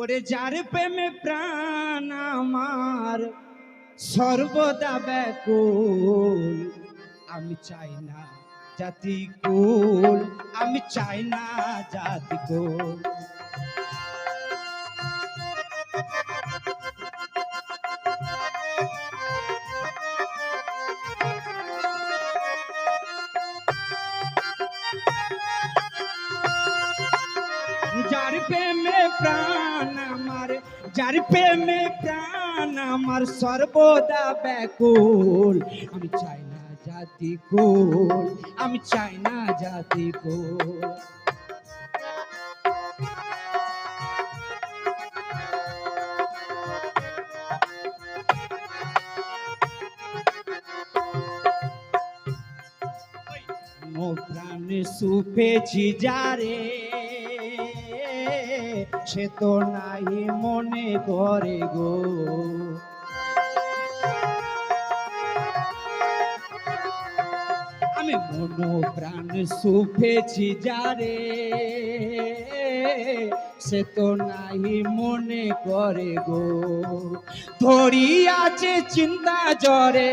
ওরে যার প্রেমে প্রাণ আমার সর্বদা ব্যাকুল। আমি চাই না জাতি কুল, আমি চাই না জাতি কুল। যার প্রেমে প্রাণ আমার সর্বদা ব্যাকুল। আমি চাই না জাতি কুল, আমি চাই না জাতি কুল। প্রাণে সুপেছি যারে সে তো মনে করে গো। আমি মন প্রাণ সুপেছি যারে, সে তো নাই মনে করে গো। ধরি আছে চিন্তা জরে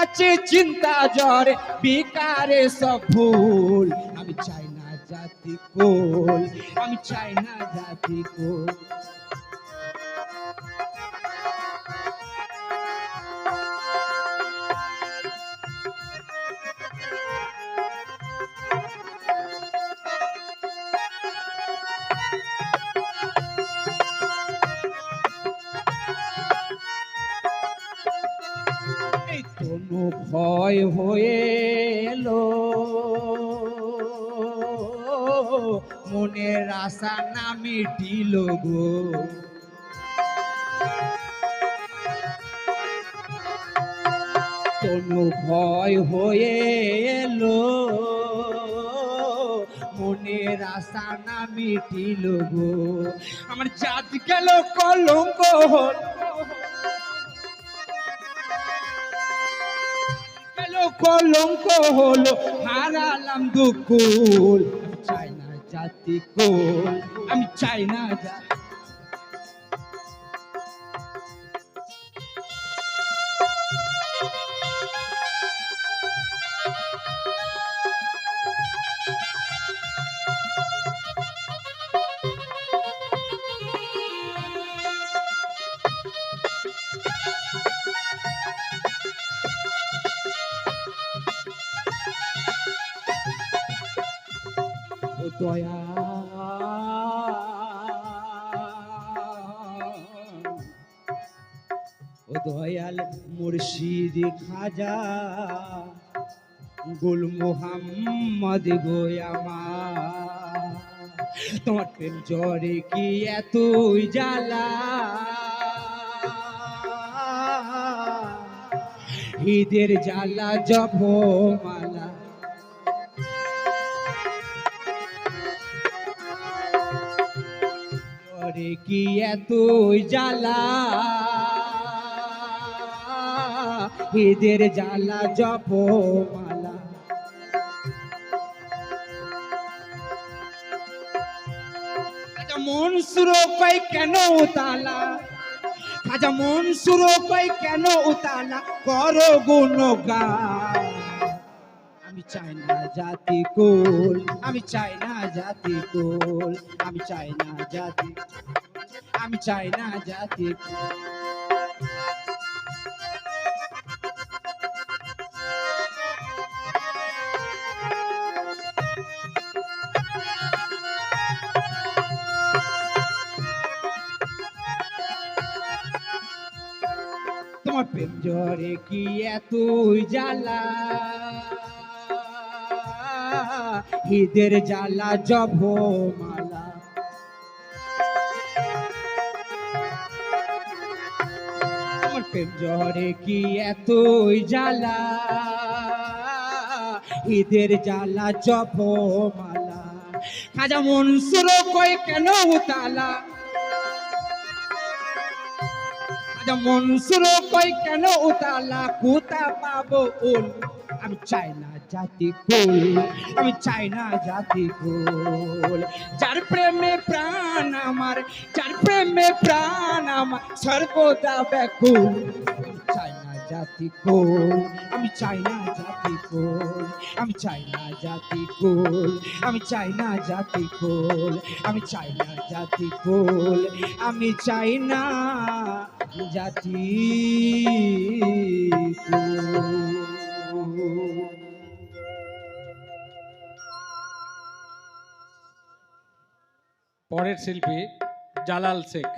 আছে চিন্তা জ্বরে, বিকারে সব ভুল আমি চাই জাতি কোল আমি চাই না জাতি কোল। ভয় হয়ে এলো। মনের আশা না মিটিল গো। কোনো ভয় হয়ে এলো, মনের আশা না মিটিল গো। আমার জাত গেল কলঙ্ক কলঙ্ক হলো, হারালাম দুকুল। জাতি কোল আমি চাই না দয়া দয়াল মুর্শিদ খাজা, গুল মোহাম্মদ গোয়ামা তোমার প্রেম জ্বরে কি এতই জ্বালা? ঈদের জ্বালা মালা। করে কি এত জ্বালা? ঈদের জ্বালা জপ মালা খাজা মনসুর কই কেন উতালা? খাজা মনসুর কই কেন উতালা? করো গুণগান। আমি চাই না জাতি কুল আমি চাই না জাতি কুল আমি চাই না জাতি আমি চাই না জাতি তোমার প্রেম কি এতই জ্বালা? ঈদের জ্বালা জব মালা প্রেম জ্বরে কি এতই জ্বালা? ঈদের জ্বালা জপ মালা খাজা মনসুর কই কেন উতালা? মনসুর কই কেন উতালা? কুতা পাবো আমি চাই না জাতি কুল, আমি চাই না জাতি কুল। যার প্রেমে প্রাণ আমার, যার প্রেমে প্রাণ আমার, সর্বদা ব্যাকুল। চাই না জাতি কুল, আমি চাই না জাতি কুল, আমি চাই না জাতি কুল, আমি চাই না জাতি কুল, আমি চাই জাতি কুল, আমি চাই না জাতি কুল। পরের শিল্পী জালাল শেখ।